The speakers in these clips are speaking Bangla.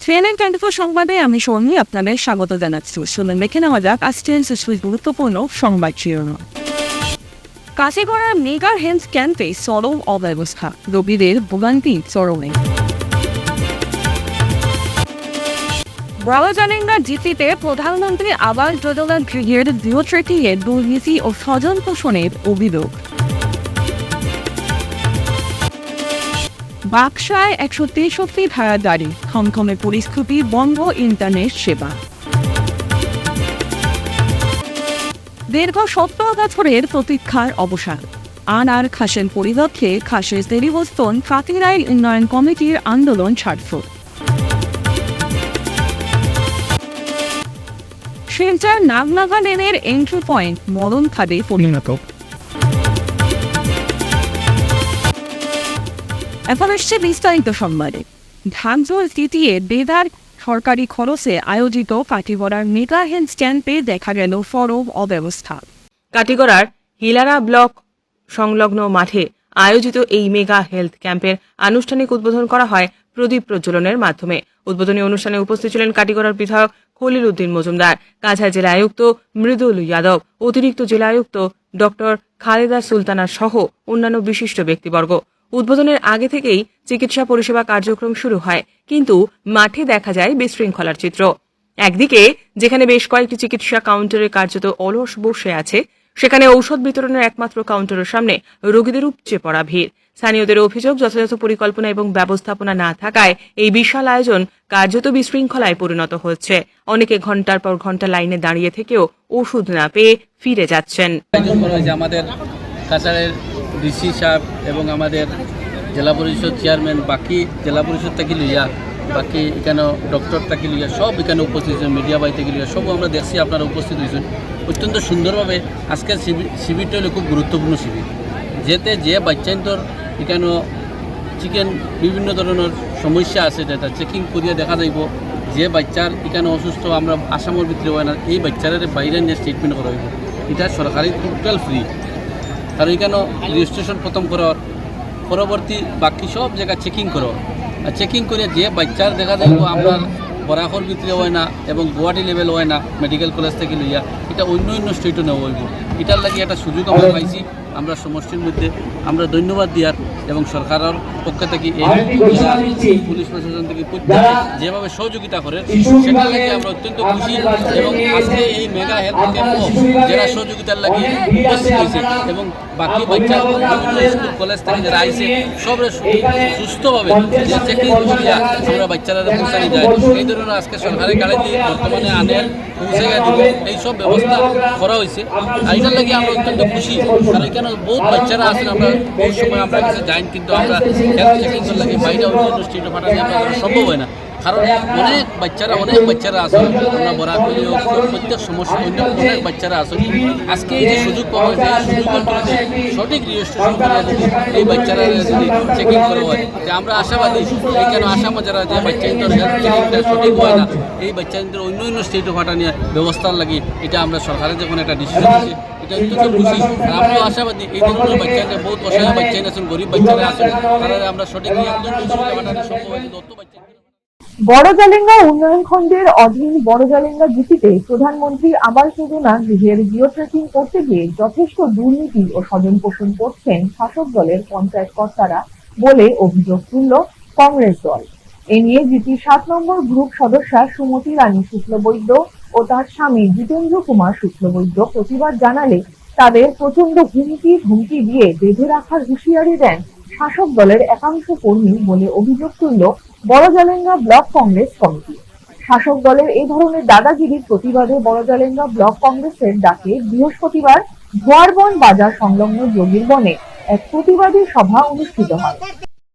ট্রেনের টোয়েন্টি সংবাদে আমি সৌমি, আপনাদের স্বাগত জানাচ্ছি। শুনুন দেখে নেওয়া যাক আজকের সুস্থ গুরুত্বপূর্ণ সংবাদ শিরোনাম। কাশিগড়ার মেগা হেলথ ক্যাম্পে চরম অব্যবস্থা। রোগীদের ভোগান্তি চরমে। বড়জালিঙ্গা জিপিতে প্রধানমন্ত্রী আবাস যোজনা গৃহের জিওট্রেকিংয়ে দুর্নীতি ও স্বজন পোষণের অভিযোগ। বাক্সায় একশো তেষট্টি ধারা জারি থমথমে পরিস্থিতি বন্ধ ইন্টারনেট সেবা। দীর্ঘ সত্তর বছরের প্রতীক্ষার অবসান। আন আর খাসের পরিবর্তে খাসের দেরিবস্তন ফাতিরাই উন্নয়ন কমিটির আন্দোলন ছাড়ফুট শিলচর নাগনাগা লেনের এন্ট্রি পয়েন্ট মদন খাদে পরিণত। এখন এসছে বিস্তারিত সংবাদে। ধানজোর তৃতীয় বেদার সরকারি খরচে আয়োজিত কাটিগড়ার মেগা হেলথ ক্যাম্পে দেখা গেল ফরম অব্যবস্থা। কাটিগড়ার হিলারা ব্লক সংলগ্ন মাঠে আয়োজিত এই মেগা হেলথ ক্যাম্পের আনুষ্ঠানিক উদ্বোধন করা হয় প্রদীপ প্রজ্বলনের মাধ্যমে। উদ্বোধনী অনুষ্ঠানে উপস্থিত ছিলেন কাটিগড়ার বিধায়ক খলিল উদ্দিন মজুমদার, কাছাড় জেলা আয়ুক্ত মৃদুল যাদব, অতিরিক্ত জেলা আয়ুক্ত ডক্টর খালেদা সুলতানা সহ অন্যান্য বিশিষ্ট ব্যক্তিবর্গ। উদ্বোধনের আগে থেকেই চিকিৎসা পরিষেবা কার্যক্রম শুরু হয়, কিন্তু মাঠে দেখা যায় বিশৃঙ্খলার চিত্র। একদিকে, যেখানে বেশ কয়েকটি চিকিৎসা কাউন্টারে কার্যত অলস বসে আছে, সেখানে ঔষধ বিতরণের একমাত্র কাউন্টারের সামনে রোগীদের উপচে পড়া ভিড়। স্থানীয়দের অভিযোগ, যথাযথ পরিকল্পনা এবং ব্যবস্থাপনা না থাকায় এই বিশাল আয়োজন কার্যত বিশৃঙ্খলায় পরিণত হচ্ছে। অনেকে ঘণ্টার পর ঘণ্টা লাইনে দাঁড়িয়ে থেকেও ওষুধ না পেয়ে ফিরে যাচ্ছেন। ডিসি সাহেব এবং আমাদের জেলা পরিষদ চেয়ারম্যান বাকি জেলা পরিষদ থেকে লইয়া, বাকি এখানে ডক্টর থেকে লইয়া, সব এখানে উপস্থিত হয়েছেন মিডিয়া বাই থেকে লইয়া সব আমরা দেখছি আপনারা উপস্থিত হয়েছেন। অত্যন্ত সুন্দরভাবে আজকের শিবির শিবিরটা হলো খুব গুরুত্বপূর্ণ শিবির। যেতে যে বাচ্চান্তর এখানে চিকেন বিভিন্ন ধরনের সমস্যা আছে যেটা চেকিং করিয়া দেখা যাইব। যে বাচ্চার এখানে অসুস্থ, আমরা আসামের ভিতরে হয় না, এই বাচ্চারা বাইরে নিয়ে ট্রিটমেন্ট করা হইব। এটা সরকারি টোটাল ফ্রি কারণ এখানে রেজিস্ট্রেশন প্রথম করার পরবর্তী বাকি সব জায়গা চেকিং করো। আর চেকিং করে যে বাচ্চার দেখা যাইব আপনার বরাকর ভিতরে হয় না এবং গুয়াহাটি লেভেল হয় না মেডিকেল কলেজ থেকে লইয়া, এটা অন্য অন্য স্টেটও নেওয়া হইব। এটার লাগে একটা সুযোগ আমরা পাইছি। আমরা সমষ্টির মধ্যে আমরা ধন্যবাদ দিয়ার এবং সরকারের পক্ষ থেকে এই পুলিশ প্রশাসন থেকে যেভাবে সহযোগিতা করে সেটার লাগে আমরা অত্যন্ত খুশি এবং আজকে এই মেগা হেলথ ক্যাম্পও যারা সহযোগিতার লাগে উপস্থিত হয়েছে এবং বাকি বাচ্চা বিভিন্ন স্কুল কলেজ থেকে যারা আইছে সবরে সুস্থভাবে যে চেকিং করিয়া আমরা বাচ্চারা পৌঁছানি যায়। এই ধরনের আজকে সরকারের গাড়ি দিয়ে বর্তমানে আনের পৌঁছে গেছে এই সব ব্যবস্থা করা হয়েছে। আর এটার লাগে আমরা অত্যন্ত খুশি। কারণ এখানে বহুত বাচ্চারা আছেন আমরা বহু সময় আমরা কাছে যাই, কিন্তু আমরা হেলথ চেকিং লাগে। বাইরে অন্য স্টেটে পাঠাতে সম্ভব হয় না। কারণ অনেক বাচ্চারা অনেক বাচ্চারা আসেন আমরা বরাকলি হোক প্রত্যেক সমস্যা অনেক বাচ্চারা আসেন আজকে এই যে সুযোগ পাওয়া হয়েছে এই সুযোগ সঠিক রেজিস্ট্রেশন করে যদি এই বাচ্চারা যদি চেকিং করা হয়। যে আমরা আশাবাদী, এই কেন আসামে যারা যে বাচ্চা হেলথ চেকিংটা সঠিক হয় না, এই বাচ্চাদের অন্য অন্য স্টেটে পাঠানোর ব্যবস্থার লাগে, এটা আমরা সরকারের যখন একটা ডিসিশন দিয়েছে, এটা অত্যন্ত খুশি আর আমরাও আশাবাদী, এই ধরনের বাচ্চাদের, বহুত অসহায় বাচ্চাই আছেন, গরিব বাচ্চারা আছেন, তারা আমরা সঠিক পাঠানো সম্ভব বাচ্চা বড়জালেঙ্গা উন্নয়ন খণ্ডের অধীন বড়জালেঙ্গা জিপিতে প্রধানমন্ত্রী আবাস যোজনা গৃহের জিও ট্রেকিং করতে গিয়ে যথেষ্ট দুর্নীতি ও স্বজন পোষণ করছেন শাসক দলের পঞ্চায়েত কর্তারা বলে অভিযোগ তুলল কংগ্রেস দল। এ নিয়ে জিপির সাত নম্বর গ্রুপ সদস্যা সুমতি রানী শুক্লবৈদ্য ও তার স্বামী জিতেন্দ্র কুমার শুক্লবৈদ্য প্রতিবাদ জানালে তাদের প্রচণ্ড হুমকি ধুমকি দিয়ে বেঁধে রাখার হুঁশিয়ারি দেন শাসক দলের একাংশ কর্মী বলে অভিযোগ তুলল বড়জালেঙ্গা ব্লক কংগ্রেস কমিটি। শাসক দলের এই ধরনের দাদাগিরির প্রতিবাদে বড়জালেঙ্গা ব্লক কংগ্রেসের ডাকে বৃহস্পতিবার ধোয়ারবন বাজার সংলগ্ন যোগীর বনে এক প্রতিবাদী সভা অনুষ্ঠিত হয়।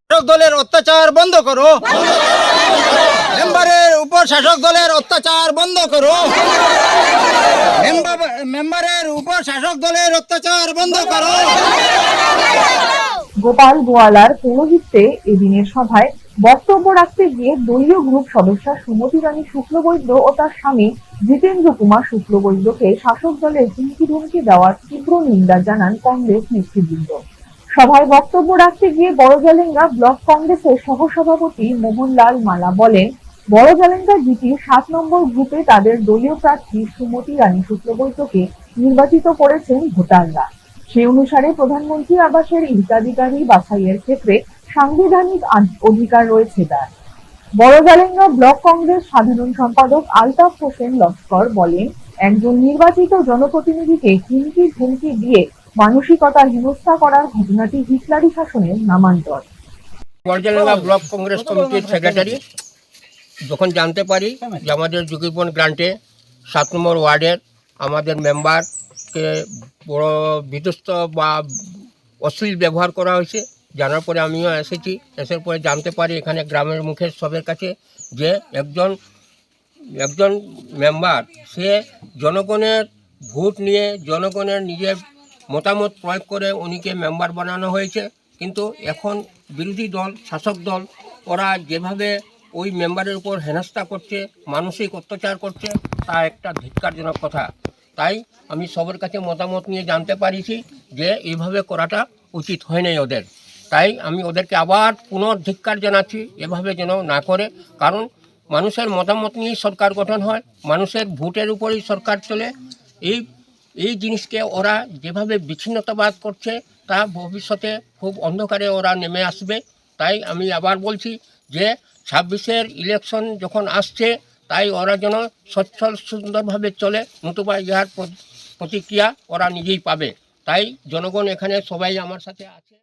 শাসক দলের অত্যাচার বন্ধ করো। মেম্বারের উপর শাসক দলের অত্যাচার বন্ধ করো। মেম্বারের উপর শাসক দলের অত্যাচার বন্ধ করো। গোপাল গোয়ালার পৌরোহিত্যে এদিনের সভায় বক্তব্য রাখতে গিয়ে দলীয় গ্রুপ সদস্যা সুমতি রানী শুক্লবৈদ্য ও তার স্বামী জিতেন্দ্র কুমার শুক্লবৈদ্যকে শাসক দলের হুমকি ধুমকি দেওয়ার তীব্র নিন্দা জানান কংগ্রেস নেতৃবৃন্দ। সভায় বক্তব্য রাখতে গিয়ে বড়জালেঙ্গা ব্লক কংগ্রেসের সহসভাপতি মোহনলাল মালা বলেন, বড়জালেঙ্গা জিটির সাত নম্বর গ্রুপে তাদের দলীয় প্রার্থী সুমতি রানী শুক্লবৈদ্যকে নির্বাচিত করেছেন ভোটাররা। সে অনুসারে প্রধানমন্ত্রী আবাসের হিতাধিকারী বাছাইয়ের ক্ষেত্রে সাংবিধানিক অধিকার রয়েছে তার। বড়জালেঙ্গা ব্লক কংগ্রেস সাধারণ সম্পাদক আলতাফ হোসেন লস্কর বলেন, একজন নির্বাচিত জনপ্রতিনিধিকে হুমকি ধুমকি দিয়ে মানসিকতা হেনস্থা করার ঘটনাটি হিটলারি শাসনের নামান্তর। বরজালেঙ্গা ব্লক কংগ্রেস কমিটির সেক্রেটারি, যখন জানতে পারি যে আমাদের যোগীবন গ্রান্টে সাত নম্বর ওয়ার্ডের আমাদের মেম্বারকে বড় বিধ্বস্ত বা অশ্লীল ব্যবহার করা হয়েছে। জানার পরে আমিও এসেছি। এসের পরে জানতে পারি এখানে গ্রামের মুখের সবের কাছে যে একজন একজন মেম্বার, সে জনগণের ভোট নিয়ে জনগণের নিজের মতামত প্রয়োগ করে উনিকে মেম্বার বানানো হয়েছে। কিন্তু এখন বিরোধী দল, শাসক দল, ওরা যেভাবে ওই মেম্বারের উপর হেনস্থা করছে, মানসিক অত্যাচার করছে, তা একটা ধিক্কারজনক কথা। তাই আমি সবার কাছে মতামত নিয়ে জানতে পারিছি যে এইভাবে করাটা উচিত হয় নাই ওদের। তাই আমি ওদেরকে আবার পুনর্ধিক্কার জানাচ্ছি, এভাবে যেন না করে। কারণ মানুষের মতামত নিয়েই সরকার গঠন হয়, মানুষের ভোটের উপরেই সরকার চলে। এই এই জিনিসকে ওরা যেভাবে বিচ্ছিন্নতাবাদ করছে, তা ভবিষ্যতে খুব অন্ধকারে ওরা নেমে আসবে। তাই আমি আবার বলছি যে ছাব্বিশের ইলেকশন যখন আসছে তাই ওরা যেন সচ্ছল সুন্দরভাবে চলে। নতুবা ইহার প্রতিক্রিয়া ওরা নিজেই পাবে। তাই জনগণ এখানে সবাই আমার সাথে আছে।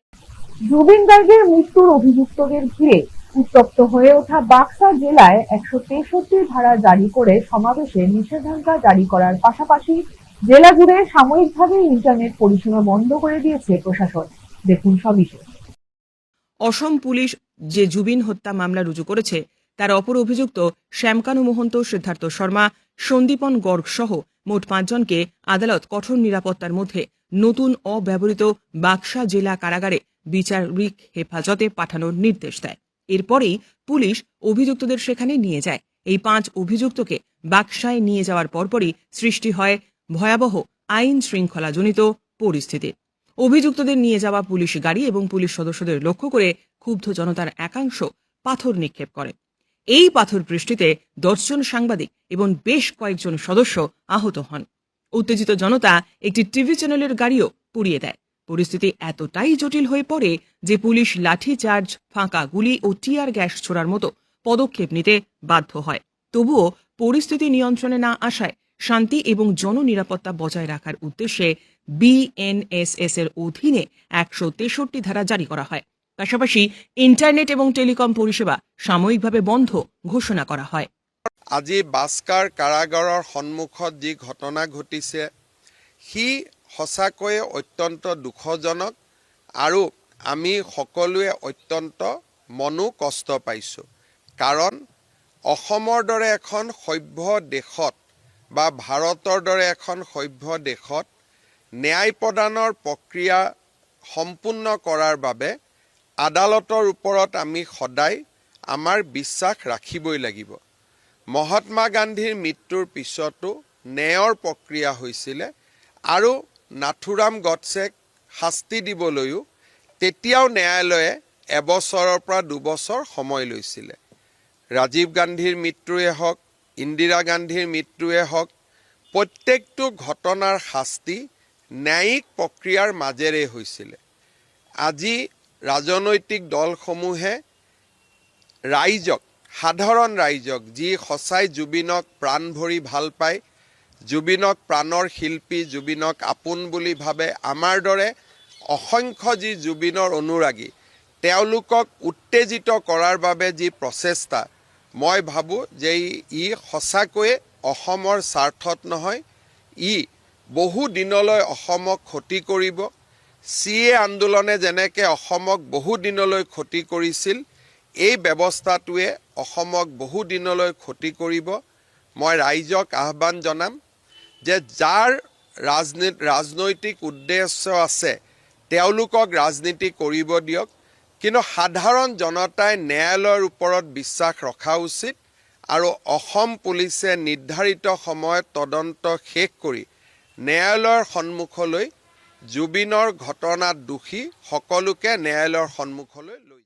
জুবিন গার্গের মৃত্যুর অভিযুক্তদের ঘিরে উত্তপ্ত হয়ে ওঠা বাক্সা জেলায় একশো তেষট্টি ধারা জারি করে সমাবেশে নিষেধাজ্ঞা জারি করার পাশাপাশি জেলা জুড়ে সাময়িকভাবে ইন্টারনেট পরিষেবা বন্ধ করে দিয়েছে প্রশাসন। দেখুন সবিশেষ। অসম পুলিশ যে জুবিন হত্যা মামলা রুজু করেছে তার অপর অভিযুক্ত শ্যামকানু মহন্ত, সিদ্ধার্থ শর্মা, সন্দীপন গর্গ সহ মোট পাঁচজনকে আদালত কঠোর নিরাপত্তার মধ্যে নতুন অব্যবহৃত বাক্সা জেলা কারাগারে বিচারিক হেফাজতে পাঠানোর নির্দেশ দেয়। এরপরেই পুলিশ অভিযুক্তদের সেখানে নিয়ে যায়। এই পাঁচ অভিযুক্তকে বাক্সায় নিয়ে যাওয়ার পরপরই সৃষ্টি হয় ভয়াবহ আইন শৃঙ্খলাজনিত পরিস্থিতি। অভিযুক্তদের নিয়ে যাওয়া পুলিশ গাড়ি এবং পুলিশ সদস্যদের লক্ষ্য করে ক্ষুব্ধ জনতার একাংশ পাথর নিক্ষেপ করে। এই পাথর বৃষ্টিতে দশজন সাংবাদিক এবং বেশ কয়েকজন সদস্য আহত হন। উত্তেজিত জনতা একটি টিভি চ্যানেলের গাড়িও পুড়িয়ে দেয়। পরিস্থিতি এতটাই জটিল হয়ে পড়ে যে পুলিশ লাঠি চার্জ ফাঁকা গুলি ও টিয়ার গ্যাস ছোড়ার মতো পদক্ষেপ নিতে বাধ্য হয়। তবুও পরিস্থিতি নিয়ন্ত্রণে না আসায় শান্তি এবং জননিরাপত্তা বজায় রাখার উদ্দেশ্যে বিএনএসএস এর অধীনে একশো তেষট্টি ধারা জারি করা হয়। পাশাপাশি ইন্টারনেট এবং টেলিকম পরিষেবা সাময়িকভাৱে বন্ধ ঘোষণা কৰা হয়। আজি বাস্কাৰ কাৰাগাৰৰ সন্মুখত যি ঘটনা ঘটিছে, সি সঁচাকৈয়ে অত্যন্ত দুখজনক আৰু আমি সকলোৱে অত্যন্ত মনো কষ্ট পাইছোঁ। কাৰণ অসমৰ দৰে এখন সভ্য দেশত বা ভাৰতৰ দৰে এখন সভ্য দেশত ন্যায় প্ৰদানৰ প্ৰক্ৰিয়া সম্পূৰ্ণ কৰাৰ বাবে আদালতৰ ওপৰত আমি সদায় আমাৰ বিশ্বাস ৰাখিবই লাগিব। মহাত্মা গান্ধীৰ মৃত্যুৰ পিছতো ন্যায়ৰ প্ৰক্ৰিয়া হৈছিলে আৰু নাথুৰাম গডছেক শাস্তি দিবলৈও তেতিয়াও ন্যায়ালয়ে এবছৰৰ পৰা দুবছৰ সময় লৈছিলে। ৰাজীৱ গান্ধীৰ মৃত্যুৱে হওক ইন্দিৰা গান্ধীৰ মৃত্যুৱে হওক প্ৰত্যেকটো ঘটনাৰ শাস্তি ন্যায়িক প্ৰক্ৰিয়াৰ মাজেৰে হৈছিলে। আজি ৰাজনৈতিক দলসমূহে ৰাইজক সাধাৰণ ৰাইজক যি সঁচাই জুবিনক প্ৰাণ ভৰি ভাল পায় জুবিনক প্ৰাণৰ শিল্পী জুবিনক আপোন বুলি ভাবে আমাৰ দৰে অসংখ্য যি জুবিনৰ অনুৰাগী তেওঁলোকক উত্তেজিত কৰাৰ বাবে যি প্ৰচেষ্টা মই ভাবোঁ যে ই- সঁচাকৈয়ে অসমৰ স্বাৰ্থত নহয় ই বহু দিনলৈ অসমক ক্ষতি কৰিব চি এ আন্দোলনে যেনেকৈ অসমক বহু দিনলৈ ক্ষতি কৰিছিল এই ব্যৱস্থাটোৱে অসমক বহু দিনলৈ ক্ষতি কৰিব। মই ৰাইজক আহ্বান জনাম যে যাৰ ৰাজনী ৰাজনৈতিক উদ্দেশ্য আছে তেওঁলোকক ৰাজনীতি কৰিব দিয়ক। কিন্তু সাধাৰণ জনতাই ন্যায়ালয়ৰ ওপৰত বিশ্বাস ৰখা উচিত আৰু অসম পুলিচে নিৰ্ধাৰিত সময়ত তদন্ত শেষ কৰি ন্যায়ালয়ৰ সন্মুখলৈ জুবিনৰ ঘটনাত দোষী সকলোকে ন্যায়ালয়ৰ সন্মুখলৈ লৈ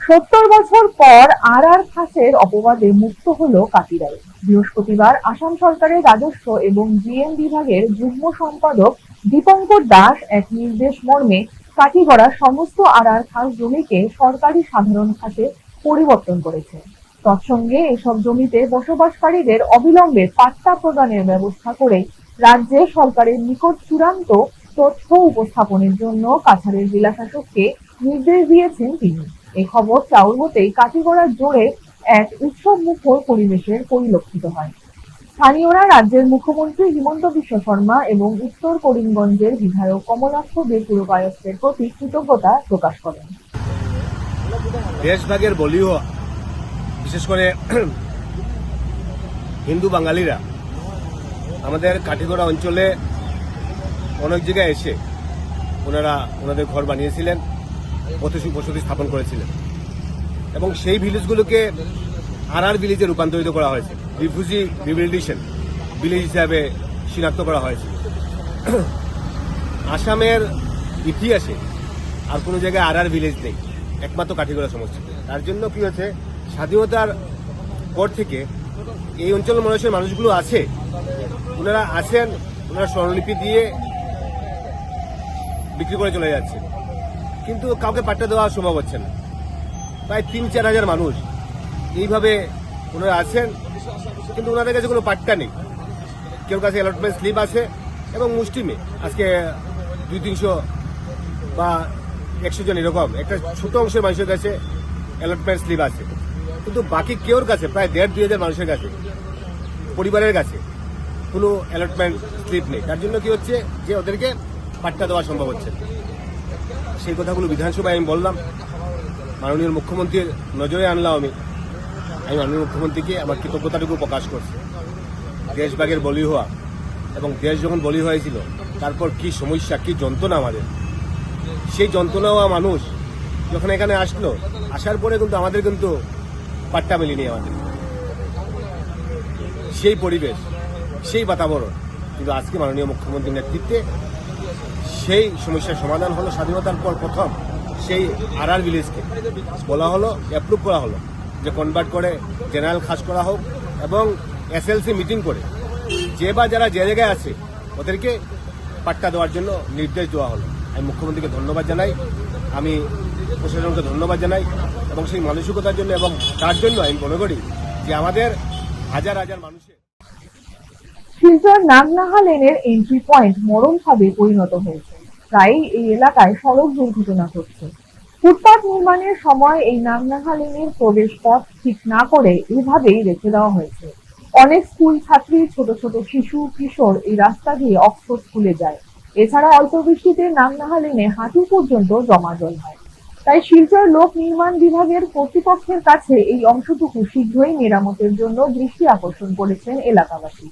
সত্তর বছর পর আর আর খাসের অপবাদে মুক্ত হলো কাটিরাই বৃহস্পতিবার আসাম সরকারের রাজস্ব এবং জিএম বিভাগের যুগ্ম সম্পাদক দীপঙ্কর দাস এক নির্দেশ মর্মে কাটিগড়া সমস্ত আর আর খাস জমিকে সরকারি সাধারণ খাতে পরিবর্তন করেছে। তৎসঙ্গে এসব জমিতে বসবাসকারীদের অবিলম্বে পাট্টা প্রদানের ব্যবস্থা করে রাজ্যে সরকারের নিকট চূড়ান্ত তথ্য উপস্থাপনের জন্য কাছাড়ের জেলা শাসককে নির্দেশ দিয়েছেন তিনি। এ খবর চাউর হতেই কাটিগড়া জোরে এক উৎসব মুখর পরিবেশের পরিলক্ষিত হয়। স্থানীয়রা রাজ্যের মুখ্যমন্ত্রী হিমন্ত বিশ্ব শর্মা এবং উত্তর করিমগঞ্জের বিধায়ক কমলাক্ষ দে পুরকায়স্থের প্রতি কৃতজ্ঞতা প্রকাশ করেন। দেশভাগের বলি হওয়া বিশেষ করে হিন্দু বাঙালিরা আমাদের কাঠিগড়া অঞ্চলে অনেক জায়গায় এসে ওনারা ওনাদের ঘর বানিয়েছিলেন বসতি বসতি স্থাপন করেছিলেন। এবং সেই ভিলেজগুলোকে আর আর ভিলেজে রূপান্তরিত করা হয়েছে রিফিউজি রিবিলিটেশন ভিলেজ হিসাবে শনাক্ত করা হয়েছে। আসামের ইতিহাসে আর কোনো জায়গায় আর আর ভিলেজ নেই, একমাত্র কাঠিগড়া সমষ্টিতে তার জন্য কি হচ্ছে স্বাধীনতার পর থেকে এই অঞ্চলের মানুষের, মানুষগুলো আছে ওনারা আছেন ওনারা স্বর্ণলিপি দিয়ে বিক্রি করে চলে যাচ্ছে। কিন্তু কাউকে পাট্টা দেওয়া সম্ভব হচ্ছে না। প্রায় তিন, চার হাজার মানুষ এইভাবে ওনারা আছেন, কিন্তু ওনাদের কাছে কোনো পাট্টা নেই। কেউ কাছে অ্যালটমেন্ট স্লিপ আছে এবং মুষ্টিমে আজকে দুই, তিনশো বা একশো জন এরকম। একটা ছোট অংশের মানুষের কাছে অ্যালটমেন্ট স্লিপ আছে। কিন্তু বাকি কেউর কাছে, প্রায় দেড়, দুই হাজার মানুষের কাছে, পরিবারের কাছে কোনো অ্যালটমেন্ট স্লিপ নেই। তার জন্য কি হচ্ছে যে ওদেরকে পাট্টা দেওয়া সম্ভব হচ্ছে সেই কথাগুলো বিধানসভায় আমি বললাম। মাননীয় মুখ্যমন্ত্রীর নজরে আনলাম আমি। আমি মাননীয় মুখ্যমন্ত্রীকে আমার কৃতজ্ঞতাটুকু প্রকাশ করছি। দেশভাগের বলি হওয়া এবং দেশ যখন বলি হয়েছিল, তারপর কি সমস্যা, কি যন্ত্রণা আমাদের? সেই যন্ত্রণা হওয়া মানুষ যখন এখানে আসলো, আসার পরে কিন্তু আমাদের কিন্তু পাট্টা মেলেনি আমাদের। সেই পরিবেশ সেই বাতাবরণ। কিন্তু আজকে মাননীয় মুখ্যমন্ত্রীর নেতৃত্বে সেই সমস্যার সমাধান হলো স্বাধীনতার পর প্রথম সেই আর আর ভিলেজকে। বলা হলো অ্যাপ্রুভ করা হলো যে কনভার্ট করে জেনারেল খাস করা হোক এবং এসএলসি মিটিং করে যে বা যারা যে জায়গায় আছে ওদেরকে পাট্টা দেওয়ার জন্য নির্দেশ দেওয়া হলো। আমি মুখ্যমন্ত্রীকে ধন্যবাদ জানাই, আমি প্রশাসনকে ধন্যবাদ জানাই এবং সেই মানসিকতার জন্য এবং তার জন্য আমি মনে করি যে আমাদের হাজার হাজার মানুষের শিলচর নাগনাহা লেনের এন্ট্রি পয়েন্ট মরণ খাবে পরিণত হয়েছে। প্রায়ই এই এলাকায় সড়ক দুর্ঘটনা ঘটছে। ফুটপাত নির্মাণের সময় এই নাগনাহা লেনের প্রবেশ পথ ঠিক না করে এভাবেই রেখে দেওয়া হয়েছে। অনেক স্কুল ছাত্রী, ছোট ছোট শিশু, কিশোর এই রাস্তা দিয়ে অক্সফোর্ড স্কুলে যায়। এছাড়া অল্প বৃষ্টিতে নাগনাহা লেনে হাঁটু পর্যন্ত জমা জল হয়। তাই শিলচর লোক নির্মাণ বিভাগের কর্তৃপক্ষের কাছে এই অংশটুকু শীঘ্রই মেরামতের জন্য দৃষ্টি আকর্ষণ করেছেন এলাকাবাসী।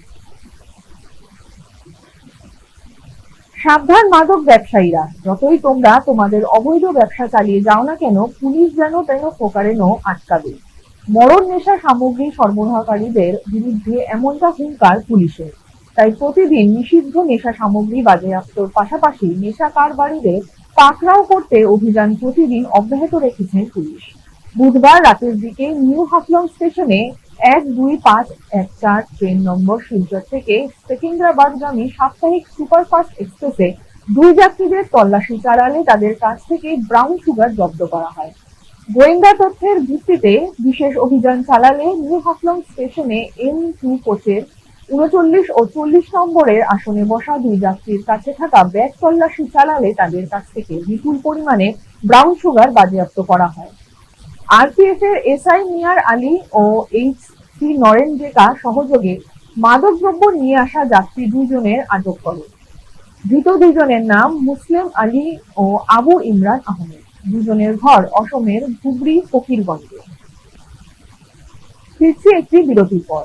সাবধান মাদক ব্যবসায়ীরা, যতই তোমরা তোমাদের অবৈধ ব্যবসা চালিয়ে যাও না কেন, পুলিশ যেন তেন প্রকারেণ আটকাবে। মরণ নেশা সামগ্রী সরবরাহকারীদের বিরুদ্ধে এমনটা হুঙ্কার পুলিশের। তাই প্রতিদিন নিষিদ্ধ নেশা সামগ্রী বাজেয়াপ্তর পাশাপাশি নেশা কারবারিদের পাকড়াও করতে অভিযান প্রতিদিন অব্যাহত রেখেছেন পুলিশ। বুধবার রাতের দিকে নিউ হাফলং স্টেশনে এক দুই পাঁচ এক চার ট্রেন নম্বর শিলচর থেকে সেকেন্দ্রাবাদগামী সাপ্তাহিক সুপারফাস্ট এক্সপ্রেসে দুই যাত্রীদের তল্লাশি চালালে তাদের কাছ থেকে ব্রাউন সুগার জব্দ করা হয়। গোয়েন্দা তথ্যের ভিত্তিতে বিশেষ অভিযান চালালে নিউ হাফলং স্টেশনে এম টু কোচের উনচল্লিশ ও চল্লিশ নম্বরের আসনে বসা দুই যাত্রীর কাছে থাকা ব্যাগ তল্লাশি চালালে তাদের কাছ থেকে বিপুল পরিমাণে ব্রাউন সুগার বাজেয়াপ্ত করা হয়। আরপিএফ এর এসআই মিয়ার আলী ও এইচ সি নরেন ডেকা সহযোগে মাদকদ্রব্য নিয়ে আসা যাত্রী দুজনের আটক করে। ধৃত দুজনের নাম মুসলিম আলী ও আবু ইমরান আহমেদ। দুজনের ঘর অসমের ধুবড়ি ফকিরগঞ্জে। ফিরছি একটি বিরতির পর।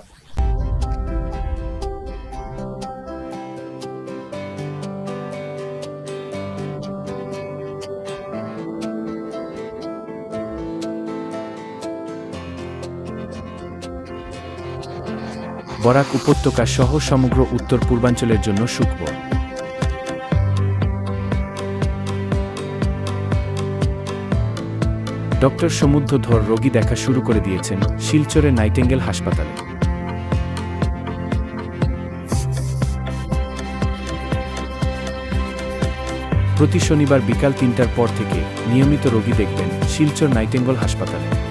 বরাক উপত্যকা সহ সমগ্র উত্তর পূর্বাঞ্চলের জন্য সুখবর। ডক্টর সমুদ্ধ ধর রোগী দেখা শুরু করে দিয়েছেন শিলচরের নাইটেঙ্গেল হাসপাতালে। প্রতি শনিবার বিকাল তিনটার পর থেকে নিয়মিত রোগী দেখবেন শিলচর নাইটেঙ্গল হাসপাতালে।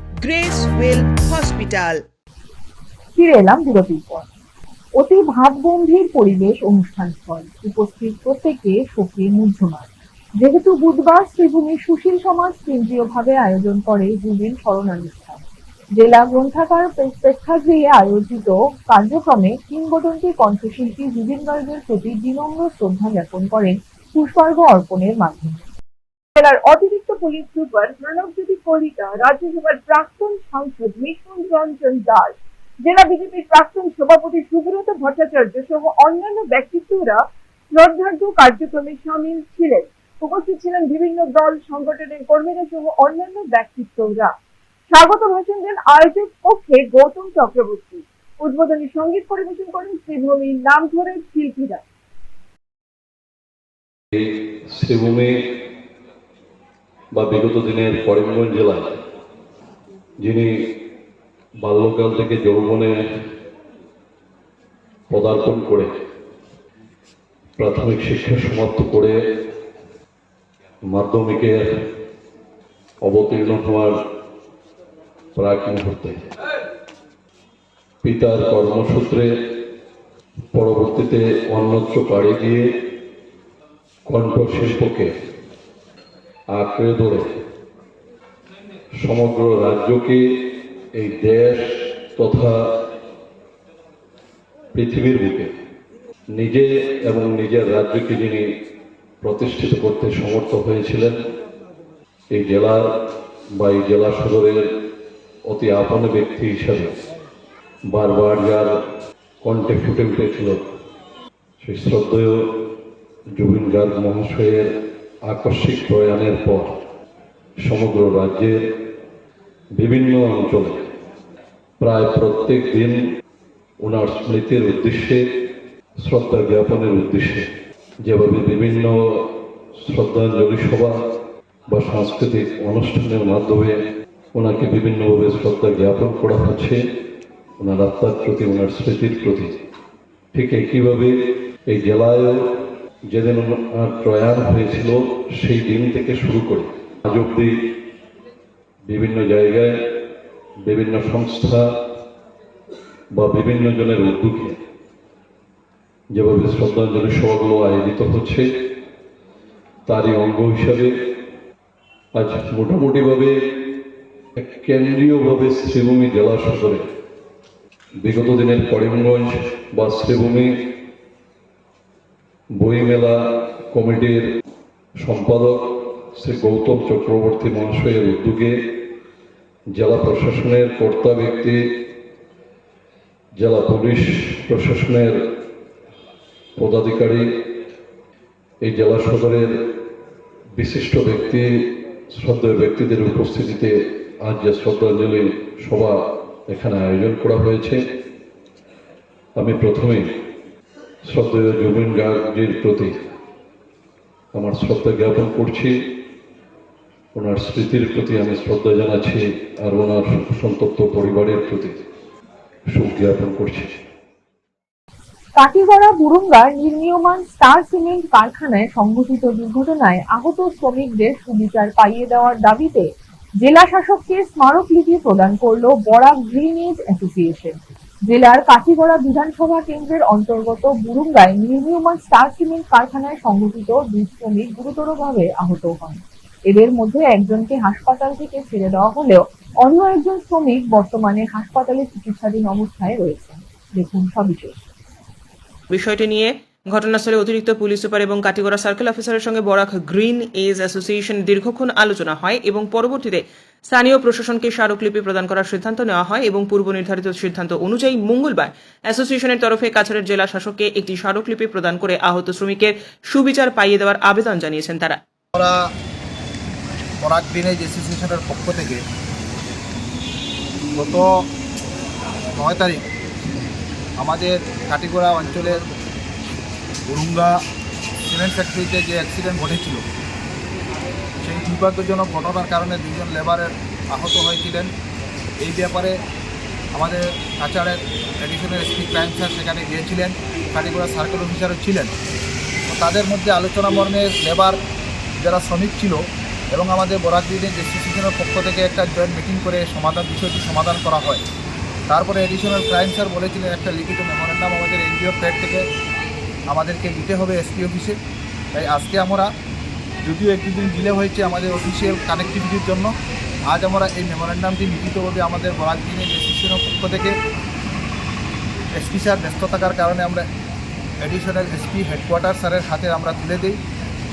গ্রেস হসপিটাল ফিরে এলাম বিরতির পর। অতি ভাবগম্ভীর পরিবেশ অনুষ্ঠান স্থল। উপস্থিত প্রত্যেকে শোকে মুহ্যমান যেহেতু বুধবার শ্রীভূমি সুশীল সমাজ কেন্দ্রীয়ভাবে আয়োজন করে জুবিন স্মরণানুষ্ঠান জেলা গ্রন্থাগার প্রেক্ষাগৃহে আয়োজিত কার্যক্রমে কিংবদন্তি কণ্ঠশিল্পী জুবিন গার্গের প্রতি বিনম্র শ্রদ্ধা জ্ঞাপন করেন পুষ্পার্ঘ অর্পণের মাধ্যমে। জেলার অতিরিক্ত পুলিশ সুপার প্রণবজ্যোতি কলিতা, রাজ্যসভার প্রাক্তন সাংসদ মিঠুন রঞ্জন দাস, জেলা বিজেপির প্রাক্তন সভাপতি সুব্রত ভট্টাচার্য সহ অন্যান্য ব্যক্তিত্বরা শ্রদ্ধার্ঘ্য কার্যক্রমে সামিল ছিলেন। উপস্থিত ছিলেন বিভিন্ন দল, সংগঠনের কর্মীরা সহ অন্যান্য ব্যক্তিত্বরা। স্বাগত ভাষণ দেন আয়োজক পক্ষে গৌতম চক্রবর্তী। উদ্বোধনী সংগীত পরিবেশন করেন শ্রীভূমির নামধরের শিল্পীরা। শ্রীভূমি বা বিগত দিনের করিমগঞ্জ জেলায়, যিনি বাল্যকাল থেকে যৌবনে পদার্পণ করে প্রাথমিক শিক্ষা সমাপ্ত করে মাধ্যমিকের অবতীর্ণ হওয়ার প্রাক মুহূর্তে পিতার কর্মসূত্রে পরবর্তীতে অন্যত্র পাড়ি দিয়ে কণ্ঠশিল্পকে আঁকড়ে সমগ্র রাজ্যকে এই দেশ তথা পৃথিবীর বুকে নিজে এবং নিজের রাজ্যকে যিনি প্রতিষ্ঠিত করতে সমর্থ হয়েছিলেন, এই জেলার বা এই জেলা সদরের অতি আপন ব্যক্তি হিসাবে বারবার যার কণ্ঠে ফুটে উঠেছিল সেই শ্রদ্ধেয় জুবিন গার্গ মহাশয়ের আকস্মিক প্রয়াণের পর সমগ্র রাজ্যের বিভিন্ন অঞ্চলে প্রায় প্রত্যেক দিন ওনার স্মৃতির উদ্দেশ্যে, শ্রদ্ধা জ্ঞাপনের উদ্দেশ্যে যেভাবে বিভিন্ন শ্রদ্ধাঞ্জলি সভা বা সাংস্কৃতিক অনুষ্ঠানের মাধ্যমে ওনাকে বিভিন্নভাবে শ্রদ্ধা জ্ঞাপন করা হচ্ছে, ওনার আত্মার প্রতি, ওনার স্মৃতির প্রতি। ঠিক একইভাবে এই জেলায়ও যেদিন ওনার প্রয়াণ হয়েছিল, সেই দিন থেকে শুরু করে। আজ অব্দি বিভিন্ন জায়গায়, বিভিন্ন সংস্থা বা বিভিন্ন জনের উদ্যোগে যেভাবে শ্রদ্ধাঞ্জলি সভাগুলো আয়োজিত হচ্ছে, তারই অঙ্গ হিসাবে আজ মোটামুটিভাবে কেন্দ্রীয়ভাবে শ্রীভূমি জেলা সদরে, বিগত দিনের করিমগঞ্জ বা শ্রীভূমি বইমেলা কমিটির সম্পাদক শ্রী গৌতম চক্রবর্তী মহাশয়ের উদ্যোগে জেলা প্রশাসনের কর্তা ব্যক্তি, জেলা পুলিশ প্রশাসনের পদাধিকারী, এই জেলা সদরের বিশিষ্ট ব্যক্তি, শ্রদ্ধেয় ব্যক্তিদের উপস্থিতিতে আজ যে শ্রদ্ধাঞ্জলি সভা এখানে আয়োজন করা হয়েছে। আমি প্রথমে শ্রদ্ধেয় জুবিন গার্গজির প্রতি আমার শ্রদ্ধা জ্ঞাপন করছি। ওনার স্মৃতির প্রতি আমি শ্রদ্ধা জানাচ্ছি আর ওনার সন্তপ্ত পরিবারের প্রতি সুখ জ্ঞাপন করছি। কাটিগড়া বুরুঙ্গার নির্মীয়মান স্টার সিমেন্ট কারখানায় সংঘটিত দুর্ঘটনায় আহত শ্রমিকদের সুবিচার পাইয়ে দেওয়ার দাবিতে জেলা শাসককে স্মারকলিপি প্রদান করল বরাক গ্রিনেজ অ্যাসোসিয়েশন। জেলার কাঠিগড়া বিধানসভা কেন্দ্রের অন্তর্গত বুরুঙ্গায় নির্মীয়মান স্টার সিমেন্ট কারখানায় সংঘটিত দুই শ্রমিক গুরুতরভাবে আহত হন। এদের মধ্যে একজনকে হাসপাতাল থেকে ছেড়ে দেওয়া হলেও অন্য একজন শ্রমিক বর্তমানে হাসপাতালে চিকিৎসাধীন অবস্থায় রয়েছেন। দেখুন সবিশেষ। বিষয়টি নিয়ে ঘটনাস্থলে অতিরিক্ত পুলিশ সুপার এবং কাটিগড়া সার্কেল অফিসারের সঙ্গে বরাক গ্রিন এজ অ্যাসোসিয়েশন দীর্ঘক্ষণ আলোচনা হয় এবং পরবর্তীতে স্থানীয় প্রশাসনকে স্মারকলিপি প্রদান করার সিদ্ধান্ত নেওয়া হয় এবং পূর্ব নির্ধারিত সিদ্ধান্ত অনুযায়ী মঙ্গলবার অ্যাসোসিয়েশনের তরফে কাছাড়ের জেলা শাসককে একটি স্মারকলিপি প্রদান করে আহত শ্রমিকের সুবিচার পাইয়ে দেওয়ার আবেদন জানিয়েছেন তারা। অ্যাসোসিয়েশনের পক্ষ থেকে গত নয় তারিখ আমাদের কাটিগড়া অঞ্চলের বরুঙ্গা সিমেন্ট ফ্যাক্টরিতে যে অ্যাক্সিডেন্ট ঘটেছিল, সেই দুর্ভাগ্যজনক ঘটনার কারণে দুজন লেবারের আহত হয়েছিলেন। এই ব্যাপারে আমাদের কাছাড়ের অ্যাডিশনাল এসপি ক্রাইম স্যার সেখানে গিয়েছিলেন কাটিগড়া সার্কেল অফিসারও ছিলেন। তাদের মধ্যে আলোচনা মর্মে লেবার যারা শ্রমিক ছিল এবং আমাদের বরাক গ্রিনেজ অ্যাসোসিয়েশনের পক্ষ থেকে একটা জয়েন্ট মিটিং করে সমাধান, বিষয়টি সমাধান করা হয়। তারপরে এডিশনাল ক্রাইম স্যার বলেছিলেন একটা লিখিত মেমোরেন্ডাম আমাদের এনজিও প্যাড থেকে আমাদেরকে দিতে হবে এসপি অফিসে। তাই আজকে আমরা যদিও একটু দিন ডিলে হয়েছে আমাদের অফিসিয়াল কানেক্টিভিটির জন্য, আজ আমরা এই মেমোরেন্ডামটি লিখিতভাবে আমাদের বরাক গ্রিনেজ অ্যাসোসিয়েশনের পক্ষ থেকে এসপি স্যার ব্যস্ত থাকার কারণে আমরা অ্যাডিশনাল এসপি হেডকোয়ার্টার স্যারের হাতে আমরা তুলে দিই।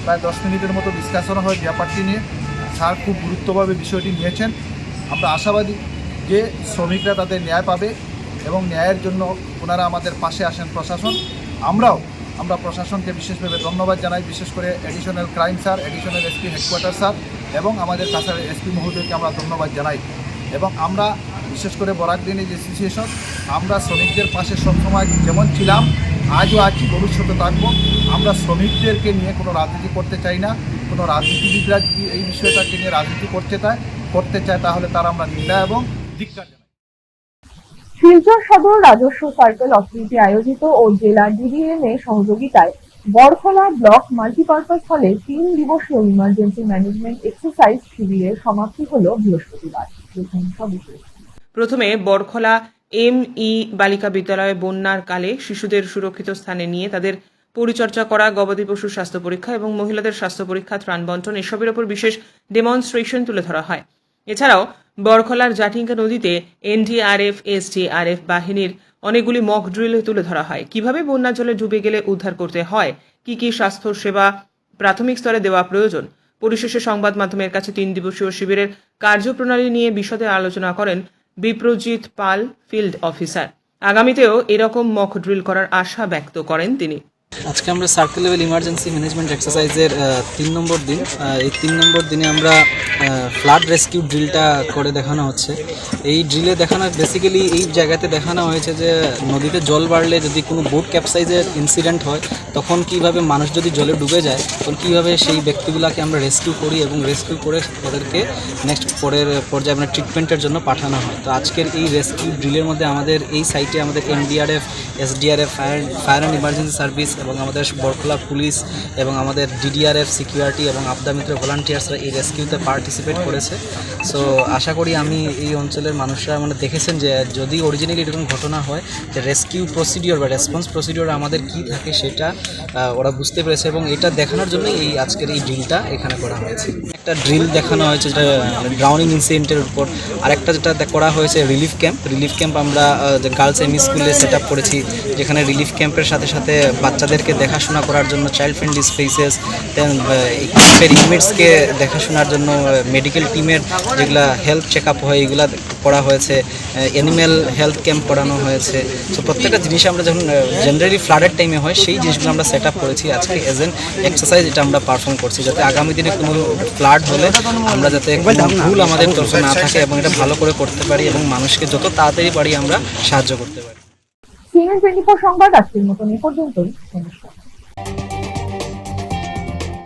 প্রায় দশ মিনিটের মতো ডিসকাশন হয় ব্যাপারটি নিয়ে। স্যার খুব গুরুত্বভাবে বিষয়টি নিয়েছেন। আমরা আশাবাদী যে শ্রমিকরা তাদের ন্যায় পাবে এবং ন্যায়ের জন্য ওনারা আমাদের পাশে আসেন প্রশাসন। আমরাও আমরা প্রশাসনকে বিশেষভাবে ধন্যবাদ জানাই, বিশেষ করে additional crime sir additional SP headquarter sir এবং আমাদের কাছাড়ের এসপি মহোদয়কে আমরা ধন্যবাদ জানাই। এবং আমরা বিশেষ করে বরাক যে অ্যাসোসিয়েশন আমরা শ্রমিকদের পাশে সবসময় যেমন ছিলাম, আজও আছি, ভবিষ্যতে থাকব। আমরা শ্রমিকদেরকে নিয়ে কোনো রাজনীতি করতে চাই না, কোনো রাজনীতিবিদরা যদি এই বিষয়টাকে নিয়ে রাজনীতি করতে চায় করতে চায় তাহলে তার আমরা নিন্দা এবং জানাই। শিলচর সদর রাজস্ব সার্কেল অথরিটি আয়োজিত ও জেলা ডিবিএম এ সহযোগিতায় বরখলা ব্লক মাল্টিপারপাস হলে তিন দিবসীয় ইমার্জেন্সি ম্যানেজমেন্ট এক্সারসাইজ শিবিরের সমাপ্তি হল বৃহস্পতিবার। প্রথমে বরখলা এম ই বালিকা বিদ্যালয়ে বন্যার কালে শিশুদের সুরক্ষিত স্থানে নিয়ে তাদের পরিচর্যা করা, গবাদি পশুর স্বাস্থ্য পরীক্ষা এবং মহিলাদের স্বাস্থ্য পরীক্ষা, ত্রাণ বন্টন, এসবের ওপর বিশেষ ডেমনস্ট্রেশন তুলে ধরা হয়। এছাড়াও বরখলার জাটিঙ্গা নদীতে এনডিআরএফ, এসডিআরএফ বাহিনীর অনেকগুলি মক ড্রিল তুলে ধরা হয়। কীভাবে বন্যা জলে ডুবে গেলে উদ্ধার করতে হয়? কি কি স্বাস্থ্য সেবা প্রাথমিক স্তরে দেওয়া প্রয়োজন? পরিশেষে সংবাদ মাধ্যমের কাছে তিন দিবসীয় শিবিরের কার্যপ্রণালী নিয়ে বিশদে আলোচনা করেন বিপ্রজিৎ পাল, ফিল্ড অফিসার। আগামীতেও এরকম মক ড্রিল করার আশা ব্যক্ত করেন তিনি। আজকে আমরা সার্কেল লেভেল ইমার্জেন্সি ম্যানেজমেন্ট এক্সারসাইজের তিন নম্বর দিন। এই তিন নম্বর দিনে আমরা ফ্লাড রেস্কিউ ড্রিলটা করে দেখানো হচ্ছে। এই ড্রিলে দেখানো বেসিক্যালি এই জায়গাতে দেখানো হয়েছে যে, নদীতে জল বাড়লে যদি কোনো বোট ক্যাপসাইজের ইনসিডেন্ট হয়, তখন কীভাবে মানুষ যদি জলে ডুবে যায়, তখন কীভাবে সেই ব্যক্তিগুলোকে আমরা রেস্কিউ করি এবং রেস্কিউ করে তাদেরকে নেক্সট পরের পর্যায়ে আমরা ট্রিটমেন্টের জন্য পাঠানো হয়। তো আজকের এই রেস্কিউ ড্রিলের মধ্যে আমাদের, এই সাইটে আমাদের NDRF, SDRF fire fire and emergency service এবং আমাদের বরখলা পুলিশ এবং আমাদের ডিডিআরএফ, সিকিউরিটি এবং আপদা মিত্র ভলান্টিয়ার্সরা এই রেস্কিউতে পার্টিসিপেট করেছে। সো আশা করি আমি এই অঞ্চলের মানুষরা মানে দেখেছেন যে যদি অরিজিনালি এরকম ঘটনা হয়, যে রেস্কিউ প্রসিডিওর বা রেসপন্স প্রসিডিওর আমাদের কি থাকে সেটা ওরা বুঝতে পেরেছে এবং এটা দেখানোর জন্যই এই আজকের এই ড্রিলটা এখানে করা হয়েছে। একটা ড্রিল দেখানো হয়েছে যেটা ড্রাউনিং ইনসিডেন্টের উপর। আরেকটা যেটা করা হয়েছে রিলিফ ক্যাম্প রিলিফ ক্যাম্প আমরা গার্লস এম স্কুলে সেট করেছি, যেখানে রিলিফ ক্যাম্পের সাথে সাথে বাচ্চাদের বাচ্চাদেরকে দেখাশোনা করার জন্য চাইল্ড ফ্রেন্ডলি স্পেসেস দেন ক্যাম্পের ইউনিটসকে দেখাশোনার জন্য মেডিকেল টিমের যেগুলা হেলথ চেক আপ হয়, এগুলা করা হয়েছে অ্যানিম্যাল হেলথ ক্যাম্প করানো হয়েছে। তো প্রত্যেকটা জিনিস আমরা যখন জেনারেলি ফ্লাডের টাইমে হয়, সেই জিনিসগুলো আমরা সেট আপ করেছি। আজকে এজ এন এক্সারসাইজ এটা আমরা পারফর্ম করছি, যাতে আগামী দিনে কোনো ফ্লাড হলে আমরা যাতে ভুল আমাদের তরফে না থাকে এবং এটা ভালো করে করতে পারি এবং মানুষকে যত তাড়াতাড়ি পারি আমরা সাহায্য করতে পারি। সিএনএন টোয়েন্টি ফোর সংবাদ আজকের মতন এ পর্যন্তই। নমস্কার।